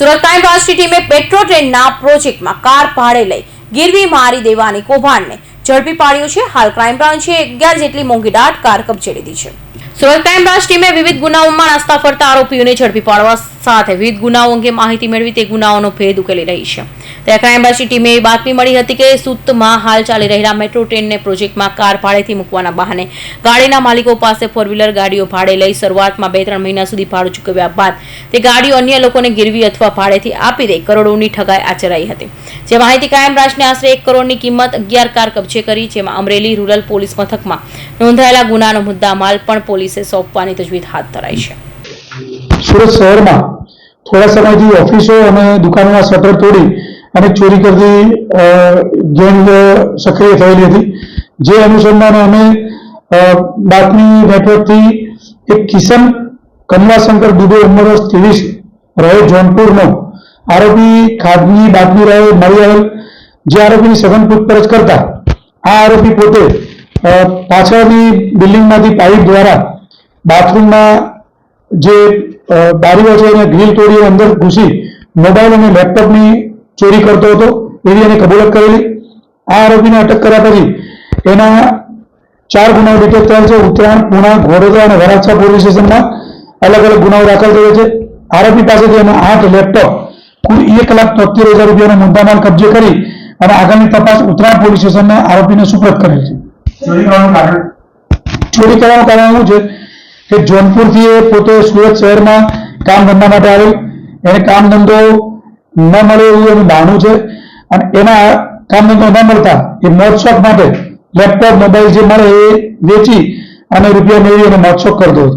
Surat crime બ્રાન્ચની ટીમે Petro ટ્રેનના પ્રોજેક્ટમાં કાર ભાડે લઈ ગીરવી મારી દેવાની કૌભાંડને ઝડપી પાડ્યું છે. હાલ ક્રાઇમ બ્રાન્ચે અગિયાર જેટલી મોંઘી દાટ કાર કબજે લીધી છે. સુરત ક્રાઇમ બ્રાન્ચ ટીમે વિવિધ ગુનાઓમાં નાસ્તા ફરતા આરોપીઓને ઝડપી પાડવા સાથે વિવિધ ગુનાઓ અંગે માહિતી મેળવી તે ગુનાઓનો ભેદ ઉકેલી રહી છે. ત્યારે ક્રાઇમબ્રાન્ચની ટીમે એવી બાતમી મળી હતી કે સુરતમાં હાલ ચાલી રહેલા મેટ્રો ટ્રેનને પ્રોજેક્ટમાં કાર ભાડેથી મૂકવાના બહાને ગાડીના માલિકો પાસે ફોર વ્હીલર ગાડીઓ ભાડે લઈ શરૂઆતમાં બે ત્રણ મહિના સુધી ભાડું ચૂકવ્યા બાદ તે ગાડીઓ અન્ય લોકોને ગીરવી અથવા ભાડેથી આપી દઈ કરોડોની ઠગાઈ આચરાઈ હતી. જે માહિતી ક્રાઇમબ્રાન્ચને આશરે એક કરોડની કિંમત અગિયાર કાર કબજે કરી, જેમાં અમરેલી રૂરલ પોલીસ મથકમાં નોંધાયેલા ગુનાનો મુદ્દા માલ પણ પોલીસે સોંપવાની તજવીજ હાથ ધરાઈ છે. સુરત શહેરમાં થોડા સમયથી ઓફિસો અને દુકાનોના શટર તોડી અને ચોરી કરતી ગેંગ સક્રિય થયેલી હતી. જે અનુસંધાને અમે બાતમી નેટવર્કથી એક કિશન કમલાશંકર દુબે ઉંમર ત્રેવીસ રહે જોનપુરનો. આરોપી ખાદની બાતમી રહે મળી આવેલ જે આરોપીની સઘન પૂછપરછ કરતા આ આરોપી પોતે પાછળની બિલ્ડિંગમાંથી પાઇપ દ્વારા બાથરૂમમાં જે બારીઓ છે એને ગ્રીલ તોડી અંદર ઘૂસી મોબાઈલ અને લેપટોપની ચોરી કરતો હતો એવી એને કબૂલત કરેલી. આ આરોપીને અટક કર્યા પછી એના ચાર ગુનાઓ ડિટેક્ટ થયા છે. ઉત્તરાયણ પુણા ઘોડોદરા અને વરાછા પોલીસ સ્ટેશનમાં અલગ અલગ ગુનાઓ દાખલ થયો છે. આરોપી પાસેથી એના આઠ લેપટોપ કુલ એક લાખ તોતેર હજાર રૂપિયાનો મુદ્દામાલ કબજે કરી અને આગળની તપાસ ઉત્તરાયણ પોલીસ સ્ટેશનના આરોપીને સુપ્રત કરેલ છે. ચોરી કરવાનું કારણ? ચોરી કરવાનું કારણ એવું છે કે જોનપુરથી એ પોતે સુરત શહેરમાં કામ ધંધા માટે આવેલ. એને કામ ધંધો ન મળે એવું એનું બહાનું છે. અને એના કામ ધંધો ન મળતા એ મોજશોખ માટે લેપટોપ મોબાઈલ જે મળે એ વેચી અને રૂપિયા મેળવી અને મોજશોખ કરતો હતો.